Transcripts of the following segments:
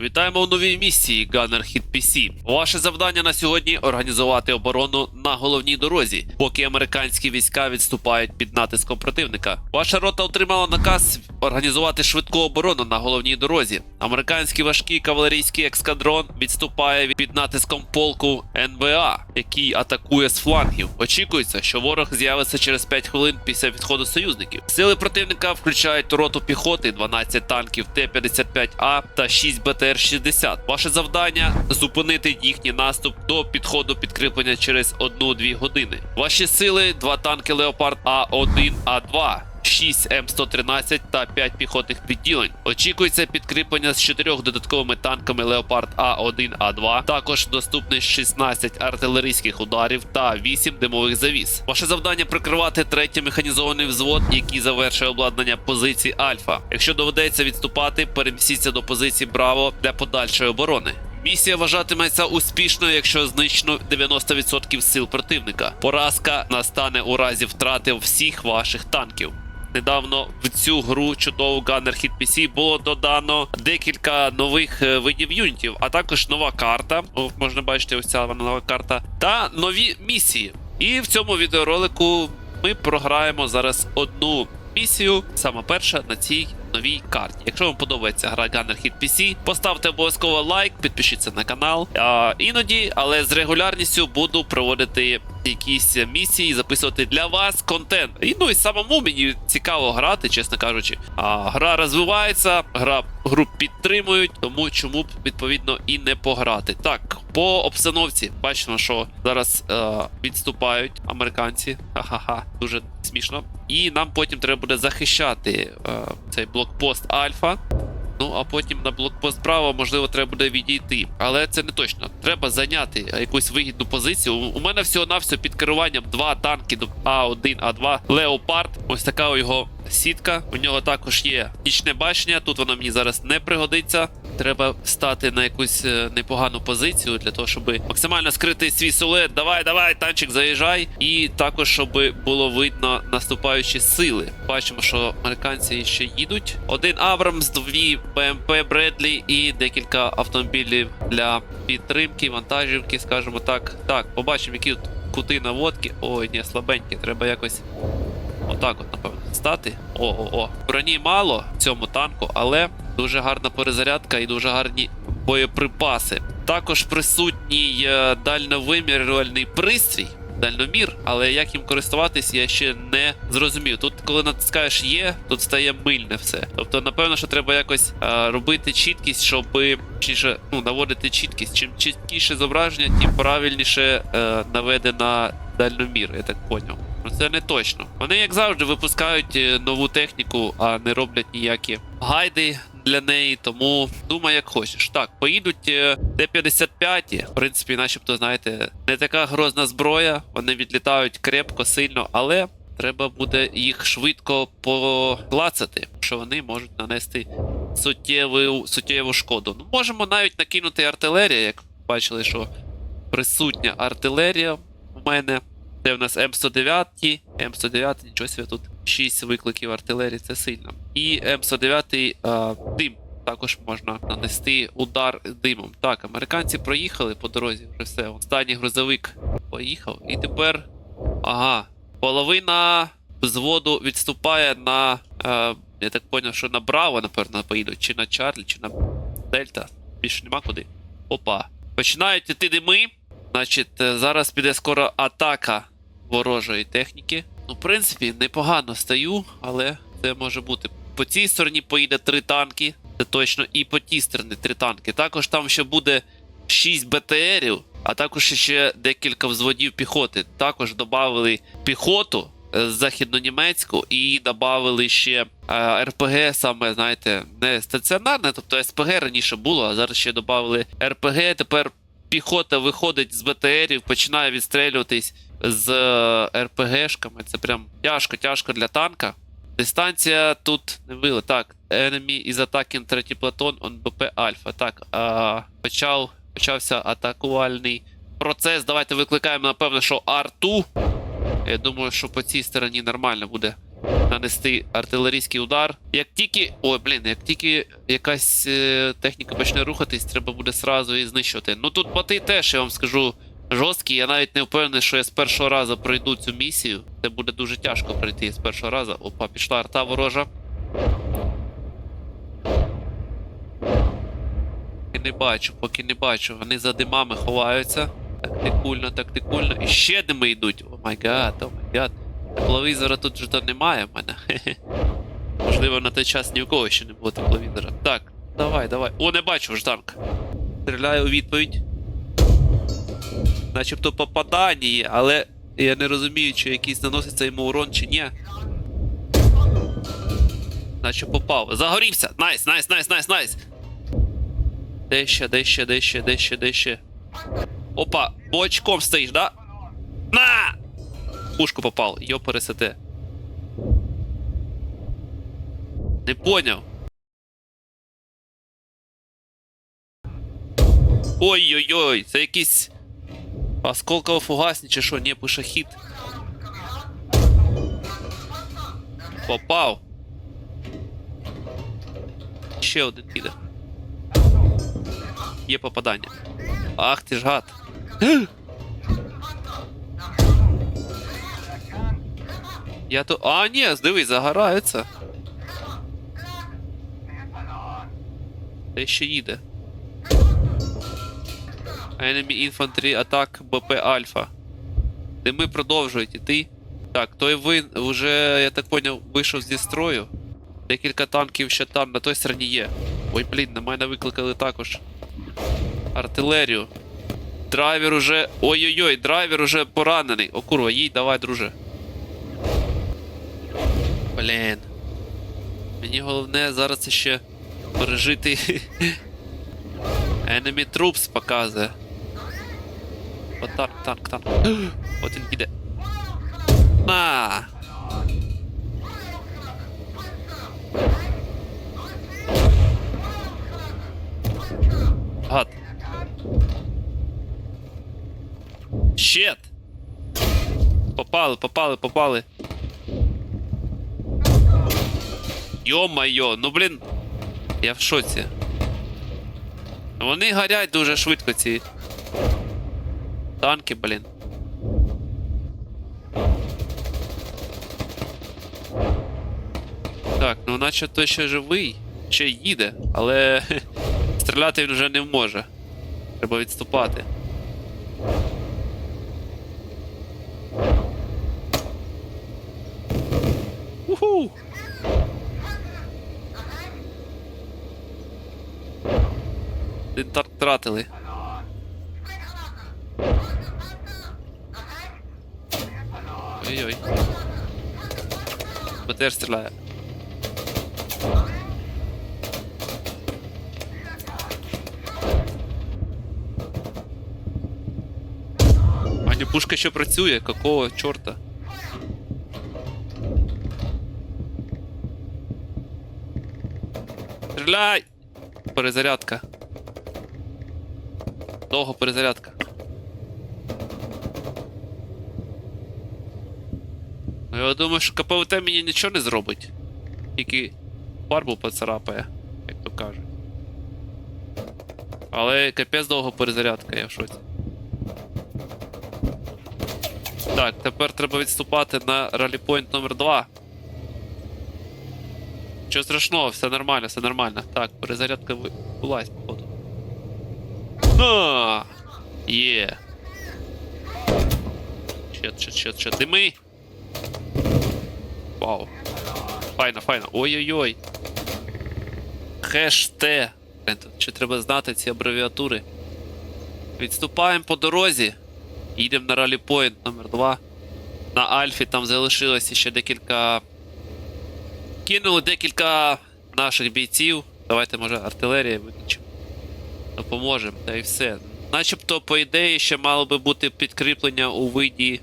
Вітаємо у новій місії Gunner Hit PC. Ваше завдання на сьогодні організувати оборону на головній дорозі, поки американські війська відступають під натиском противника. Ваша рота отримала наказ організувати швидку оборону на головній дорозі. Американський важкий кавалерійський екскадрон відступає під натиском полку НБА, який атакує з флангів. Очікується, що ворог з'явиться через 5 хвилин після відходу союзників. Сили противника включають роту піхоти, 12 танків Т-55А та 6 БТР-60. Ваше завдання зупинити їхній наступ до підходу підкріплення через 1-2 години. Ваші сили два танки Леопард А1, А2. 6 М113 та 5 піхотних відділень. Очікується підкріплення з 4 додатковими танками Леопард А1, А2. Також доступні 16 артилерійських ударів та 8 димових завіс. Ваше завдання прикривати третій механізований взвод, який завершує обладнання позиції Альфа. Якщо доведеться відступати, перемістіться до позиції Браво для подальшої оборони. Місія вважатиметься успішною, якщо знищено 90% сил противника. Поразка настане у разі втрати всіх ваших танків. Недавно в цю гру чудову Gunner Hit PC було додано декілька нових е, видів юнітів, а також нова карта. Можна бачити, ось ця нова карта, та нові місії. І в цьому відеоролику ми програємо зараз одну місію, саме перша на цій новій карті. Якщо вам подобається гра Gunner Hit PC, поставте обов'язково лайк, підпишіться на канал. А, іноді, але з регулярністю буду проводити якісь місії, записувати для вас контент. І ну і самому мені цікаво грати, чесно кажучи. А, гра розвивається, гра гру підтримують, тому чому б відповідно і не пограти. Так, по обстановці бачимо, що зараз е, відступають американці. Ха-ха-ха, дуже смішно. І нам потім треба буде захищати е, цей блокпост Альфа. Ну, а потім на блокпост Браво, можливо, треба буде відійти. Але це не точно. Треба зайняти якусь вигідну позицію. У мене всього-навсього під керуванням два танки А1, А2 Леопард. Ось така його сітка. У нього також є нічне бачення. Тут воно мені зараз не пригодиться. Треба стати на якусь е, непогану позицію для того, щоб максимально скрити свій силует. Давай, давай, танчик, заїжджай. І також, щоб було видно наступаючі сили. Бачимо, що американці ще їдуть. Один Абрамс, дві БМП Бредлі і декілька автомобілів для підтримки, вантажівки, скажімо так. Так, побачимо, які тут кути наводки. Ой, ні, слабенькі, треба якось. Отак, от, напевно, стати. О-о-о. Броні мало в цьому танку, але дуже гарна перезарядка і дуже гарні боєприпаси. Також присутній е, дальновимірювальний пристрій. Дальномір, але як їм користуватись, я ще не зрозумів. Тут, коли натискаєш є, тут стає мильне все. Тобто, напевно, що треба якось е, робити чіткість, щоб точніше, ну, наводити чіткість. Чим чіткіше зображення, тим правильніше е, наведена дальномір, я так поняв. Ну це не точно. Вони, як завжди, випускають нову техніку, а не роблять ніякі гайди для неї, тому думай, як хочеш. Так, поїдуть е, Т-55, в принципі, начебто, знаєте, не така грозна зброя, вони відлітають крепко, сильно, але треба буде їх швидко поклацати, що вони можуть нанести суттєву, суттєву шкоду. Ну, можемо навіть накинути артилерію, як бачили, що присутня артилерія у мене. Це в нас М109, М109, нічого собі тут 6 викликів артилерії, це сильно. І М109 а, дим. Також можна нанести удар димом. Так, американці проїхали по дорозі, вже все. Останній грузовик поїхав. І тепер. Ага. Половина взводу відступає на. Е, я так зрозумів, що на Браво, напевно, поїдуть. Чи на Чарлі, чи на Дельта. Більше нема куди. Опа. Починають іти дими. Значить, е, зараз піде скоро атака ворожої техніки. Ну, в принципі, непогано стаю, але це може бути. По цій стороні поїде три танки, це точно, і по тій стороні три танки. Також там ще буде 6 БТРів, а також ще декілька взводів піхоти. Також додали піхоту е, західнонімецьку і додали ще е, РПГ, саме, знаєте, не стаціонарне, тобто СПГ раніше було, а зараз ще додали РПГ. Тепер піхота виходить з БТРів, починає відстрелюватись з е, РПГшками. Це прям тяжко, тяжко для танка. Дистанція тут не вила. Так, enemy is attacking третій платон on БП Альфа. Так, а, почав, почався атакувальний процес. Давайте викликаємо, напевно, що Арту. Я думаю, що по цій стороні нормально буде нанести артилерійський удар. Як тільки. Ой, блін, як тільки якась е, техніка почне рухатись, треба буде сразу її знищувати. Ну тут боти теж, я вам скажу, жорсткі. Я навіть не впевнений, що я з першого разу пройду цю місію. Це буде дуже тяжко пройти з першого разу. Опа, пішла арта ворожа. Не бачу, поки не бачу. Вони за димами ховаються. Тактикульно, тактикульно. І ще дими йдуть. О май гад, о май гад. Тепловізора тут же то немає в мене. Можливо, на той час ні в кого ще не було тепловізора. Так, давай, давай. О, не бачу ж танк. Стріляю у відповідь. Начебто попадання але я не розумію, чи якийсь наноситься йому урон, чи ні. Наче попав. Загорівся! Найс, найс, найс, найс, найс! Де ще, де ще, де ще, де ще, де ще. Опа, бочком стоїш, да? На! Пушку попав, йо пересете. Не поняв. Ой-ой-ой, це якийсь. Осколково фугасні чи що, ні, пишохід. Попав. Ще один піде. Є попадання. Ах ти ж гад. Я то. А, ні, дивись, загорається. Те ще їде. Enemy Infantry Attack БП Альфа. Дими продовжують іти. Так, той вин вже, я так поняв, вийшов зі строю. Декілька танків ще там на той стороні є. Ой, блін, на мене викликали також. Артилерію. Драйвер уже. Ой-ой-ой, драйвер уже поранений. О, курва, їй давай, друже. Блін. Мені головне зараз ще пережити. Enemy Troops показує. О, танк, танк, танк. От він іде. На! Гад. Щет! Попали, попали, попали. Йо-майо, ну блін. Я в шоці. Вони горять дуже швидко ці. Танки, блін. Так, ну наче той ще живий, ще їде, але стріляти він вже не може. Треба відступати. Уху! Один танк втратили. Ой-ой. БТР стріляє. А пушка ще працює, какого чорта? Стріляй! Перезарядка. Довго перезарядка. Ну, я думаю, що КПВТ мені нічого не зробить. Тільки фарбу поцарапає, як то кажуть. Але капець довго перезарядка, я в шоці. Так, тепер треба відступати на раліпойнт номер 2 Чого страшного, все нормально, все нормально. Так, перезарядка ви- вилазь, походу. Є. Чет, чет, чет, чет. Дими. Вау. Файно, файно. Ой-ой-ой. Хеш Т. Блін, треба знати ці абревіатури. Відступаємо по дорозі. Їдемо на ралі Point номер 2 На Альфі там залишилося ще декілька. Кинули декілька наших бійців. Давайте, може, артилерія виключимо. Допоможемо, та й все. Начебто, по ідеї, ще мало би бути підкріплення у виді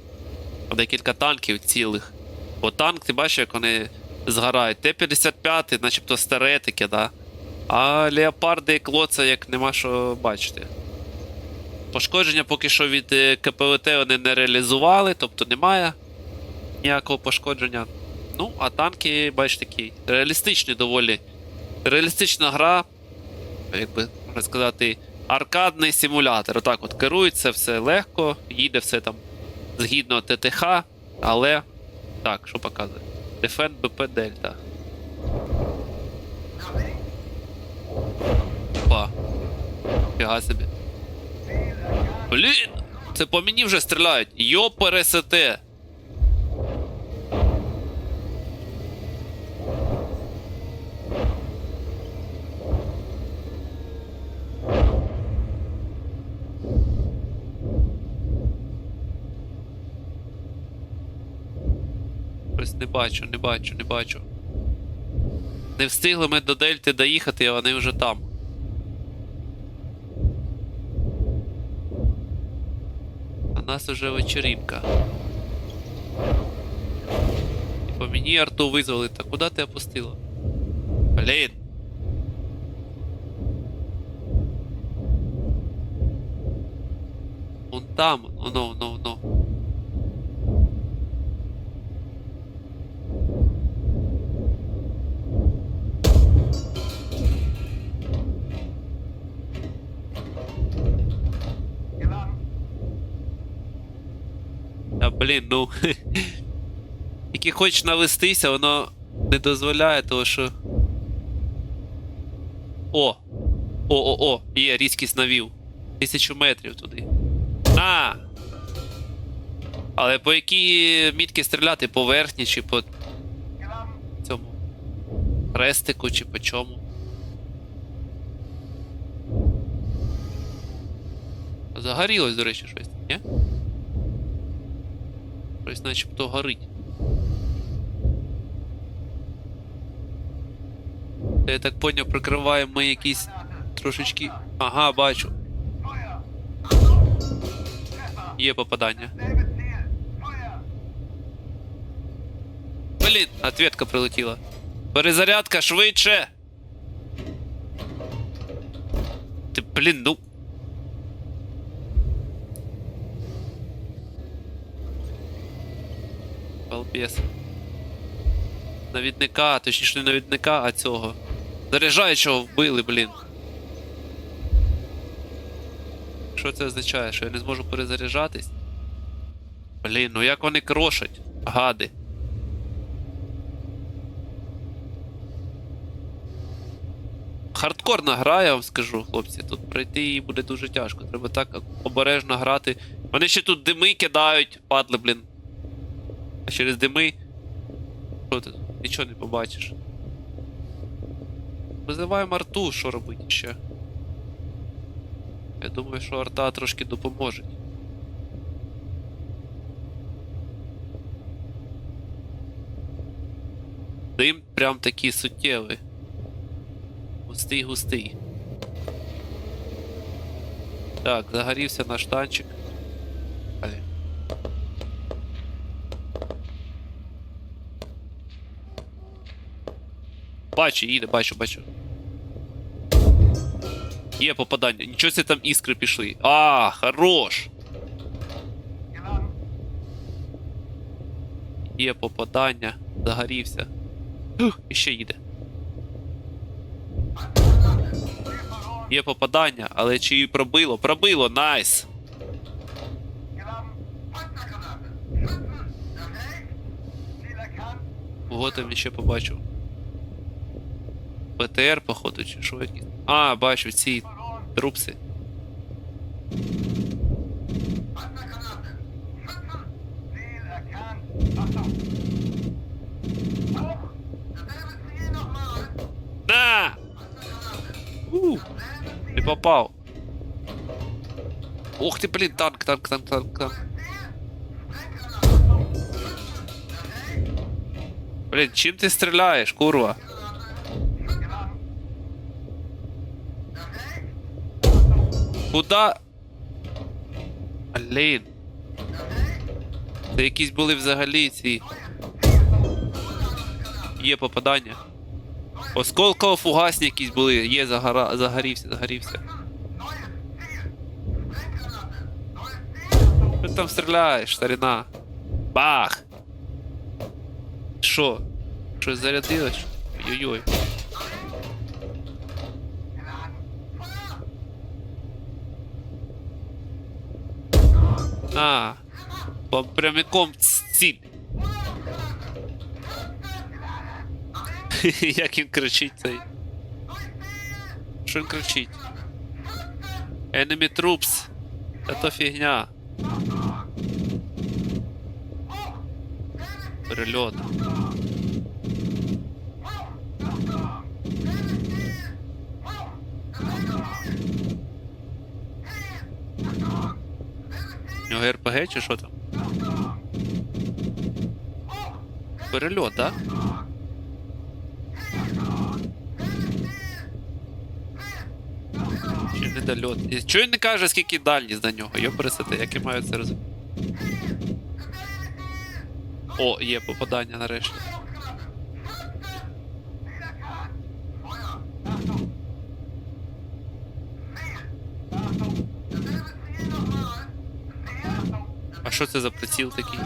декілька танків цілих. Бо танк, ти бачиш, як вони згорають. Т-55, начебто старе таке, да. А леопарди і клоца як нема що бачити. Пошкодження поки що від е, КПВТ вони не реалізували, тобто немає ніякого пошкодження. Ну, а танки, бачиш, такі реалістичні доволі. Реалістична гра, як можна сказати, аркадний симулятор. Отак от керується все легко, їде все там згідно ТТХ, але. Так, що показує? Defend BP Delta. Опа. Фіга собі. Блін! Це по мені вже стріляють. Йо пересете. Ось не бачу, не бачу, не бачу. Не встигли ми до Дельти доїхати, а вони вже там. А нас уже вечеринка. І по мені арту визвали. Та куди ти опустила? Блін. Вон там, воно, воно, воно. Блін, ну. Тільки хочеш навестися, воно не дозволяє, того що. О! О-о-о! Є, різкість навів. Тисячу метрів туди. На! Але по якій мітки стріляти? По верхній чи по цьому? Хрестику чи по чому? Загорілось, до речі, щось, ні? Щось начебто горить. Та Я так поняв, прикриваємо ми якісь трошечки. Ага, бачу. Є попадання. Блін, ответка прилетіла. Перезарядка швидше. Ти, блін, ну. Балбес. Навідника, точніше не навідника, а цього. Заряджаючого вбили, блін. Що це означає? Що я не зможу перезаряджатись? Блін, ну як вони крошать? Гади. Хардкорна гра, я вам скажу, хлопці. Тут пройти її буде дуже тяжко. Треба так обережно грати. Вони ще тут дими кидають, падли, блін. А через дими. Що ти? Нічого не побачиш. Визиваємо арту, що робити ще. Я думаю, що арта трошки допоможе. Дим прям такий суттєвий. Густий, густий. Так, загорівся наш танчик. Блін. Бачу, їде, бачу, бачу. Є попадання. Нічого себе там іскри пішли. А, хорош! Є попадання. Загорівся. І ще їде. Є попадання, але чи її пробило? Пробило, найс! Кого там ще побачив? ПТР, походу, чи що якісь. А, бачу, ці трупси. На! У, не попав. Ух ти, блін, танк, танк, танк, танк, танк. Блін, чим ти стріляєш, курва? Куда? Блін. Це якісь були взагалі ці. Є попадання. Осколково фугасні якісь були. Є загора... загорівся, загорівся. Що ти там стріляєш, старина? Бах! що? Щось зарядилось? Ой-ой-ой. А, по прямиком ціль. Як він кричить цей. Що він кричить? Enemy troops. Та то фігня. Перельот. Нього РПГ чи що там? Перельот, так? Чи недольот? Чого він не каже, скільки дальність до нього? Йо пересити, як я маю це розуміти? О, є попадання нарешті. Що це за приціл такий?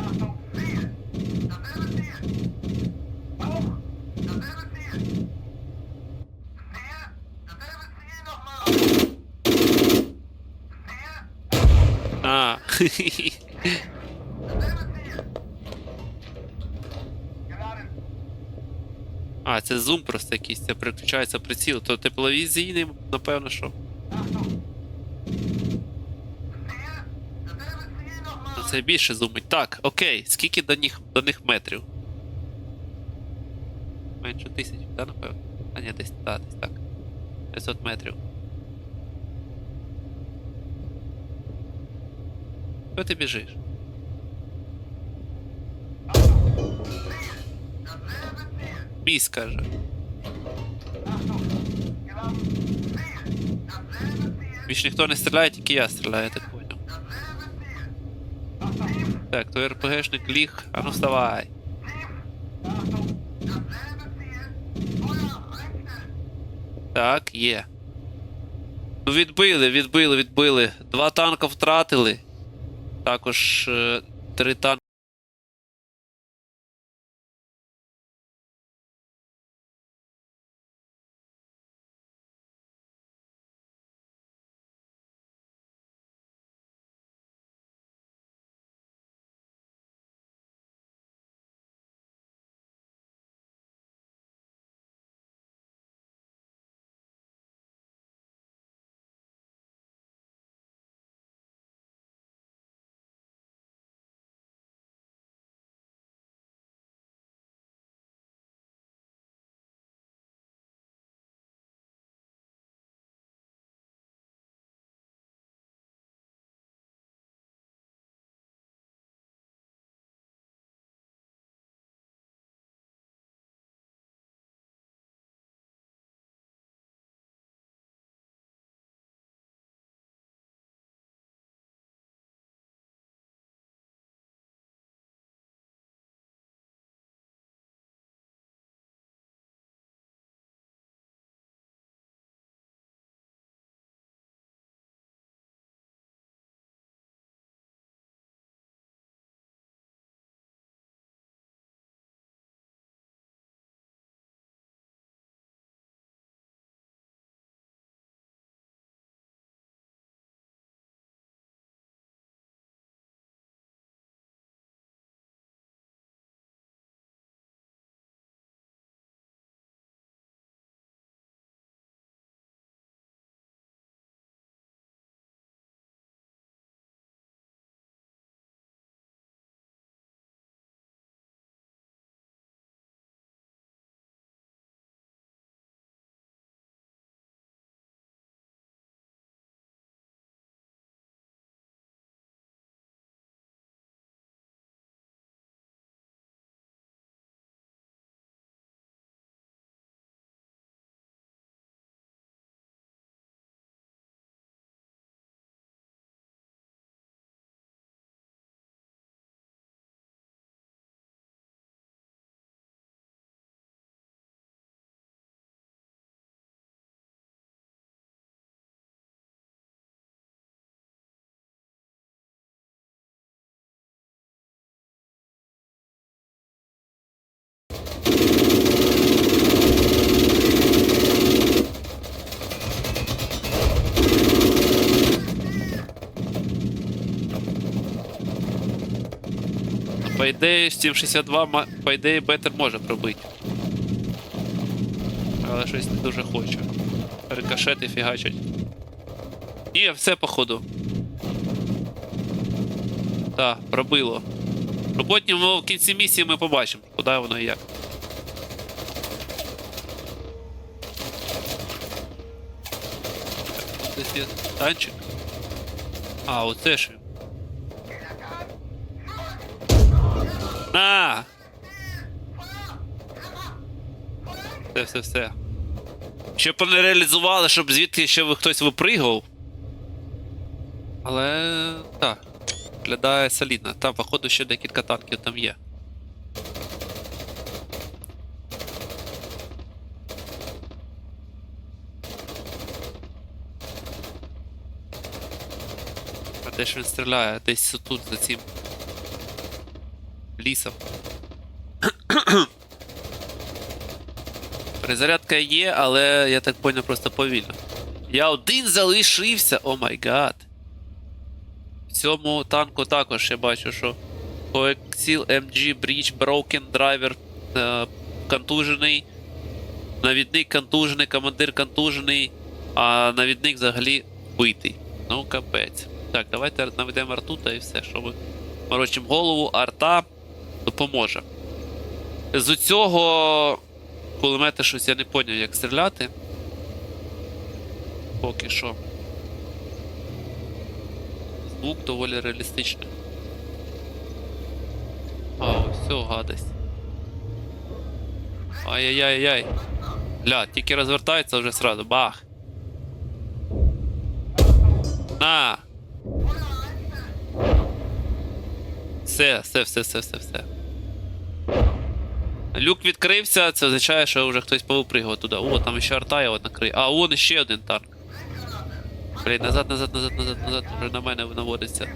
А. А, це зум просто якийсь, це переключається приціл. То тепловізійний, напевно, що. Ну, Це більше зумить. Так, окей. Скільки до них, до них метрів? Менше тисячі, так, напевно? А ні, десь, так, десь так. 500 метрів. Що ти біжиш? Міс каже. Більш ніхто не стріляє, тільки я стріляю, так. Так, то РПГшник ліг, а ну вставай. Так, є. Ну відбили, відбили, відбили. Два танка втратили. Також е, три танки. По ідеї, 762, ма- по ідеї, Бетер може пробити. Але щось не дуже хочу. Рикошети фігачать. Ні, все походу. Так, пробило. Ну потім ну, в кінці місії ми побачимо, куди воно і як. Тут є танчик. А, оце ж На! Все, все, все. Щоб вони реалізували, щоб звідки ще хтось випригував. Але. так. Виглядає солідно. Там, походу, ще декілька танків там є. А де ж він стріляє? Десь тут за цим лісом. Перезарядка є, але я так поняв просто повільно. Я один залишився, о май гад. В цьому танку також я бачу, що Coaxial MG Breach Broken Driver е, контужений. Навідник контужений, командир контужений, а навідник взагалі вбитий. Ну, капець. Так, давайте наведемо арту та і все, що ми морочимо голову, арта допоможе. З цього кулемета щось я не поняв, як стріляти. Поки що. Звук доволі реалістичний. А, все, гадость. Ай-яй-яй-яй. Ля, тільки розвертається вже сразу. Бах. На! Все, все, все, все, все, все. Люк відкрився, це означає, що вже хтось повипригав туди. О, там ще арта його накриє. А, вон ще один танк. Блін, назад, назад, назад, назад, назад, вже на мене наводиться.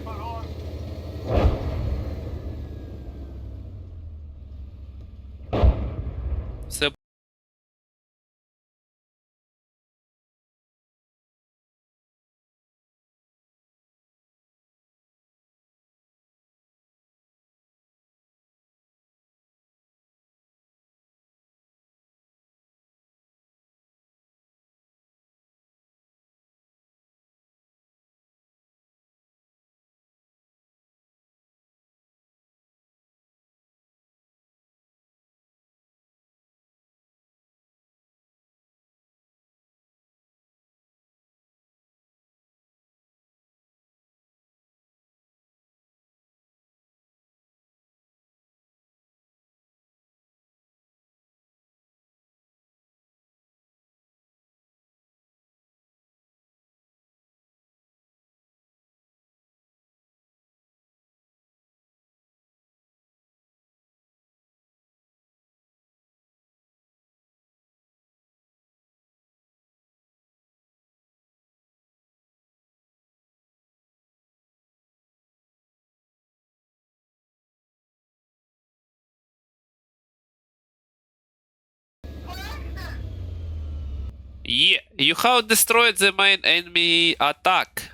Yeah, you have destroyed the main enemy attack.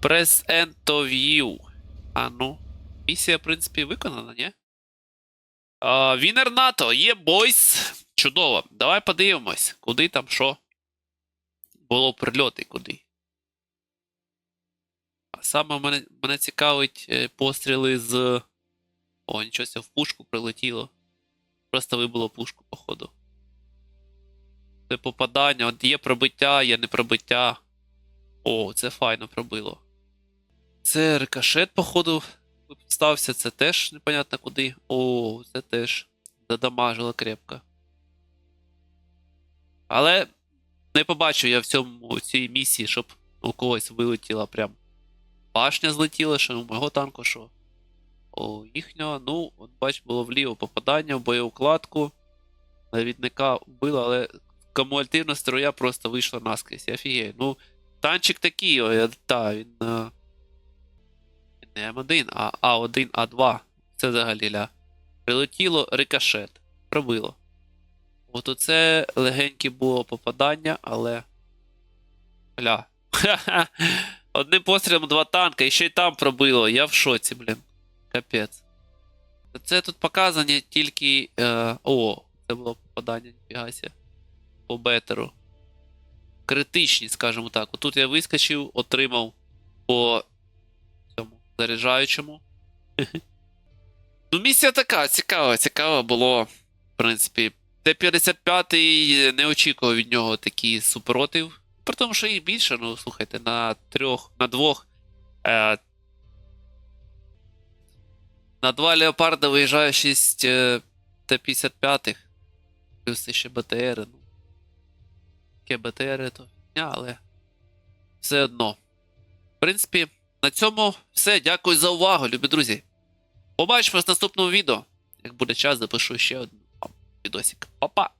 Press end to view. А ну. Місія, в принципі, виконана, ні? Вінер НАТО, є бойс. Чудово. Давай подивимось, куди там що. Було прильоти куди. А саме мене, мене цікавить е, постріли з. О, нічого в пушку прилетіло. Просто вибило пушку, походу. Це попадання, от є пробиття, є не пробиття. О, це файно пробило. Це рикошет, походу, стався, це теж непонятно куди. О, це теж задамажило крепко. Але не побачив я в цьому в цій місії, щоб у когось вилетіла прям. Башня злетіла, що у мого танку, що. О, їхнього, ну, от бач, було вліво попадання в боєукладку. Навідника вбило, але кумулятивна струя просто вийшла наскрізь. Я офігею. Ну, танчик такий, о, та, він. е, Не М1, а А1, А2. Це взагалі ля. Прилетіло рикошет. Пробило. От оце легеньке було попадання, але. Ля. Одним пострілом два танка, і ще й там пробило. Я в шоці, блін. Капець. Це тут показані тільки. Е, о, це було попадання, ніфігася. По бетеру. Критичні, скажімо так. Отут я вискочив, отримав по цьому заряджаючому. ну, місія така, цікава, цікаво було. В принципі, Т-55 не очікував від нього такий супротив. При тому, що їх більше, ну слухайте, на трьох, на двох. Е, на два леопарда виїжджає 6 е, Т-55, плюс ще БТР. Ну. Таке БТР то але все одно. В принципі, на цьому все. Дякую за увагу, любі друзі. Побачимось в наступному відео. Як буде час, запишу ще один відосик. Па-па!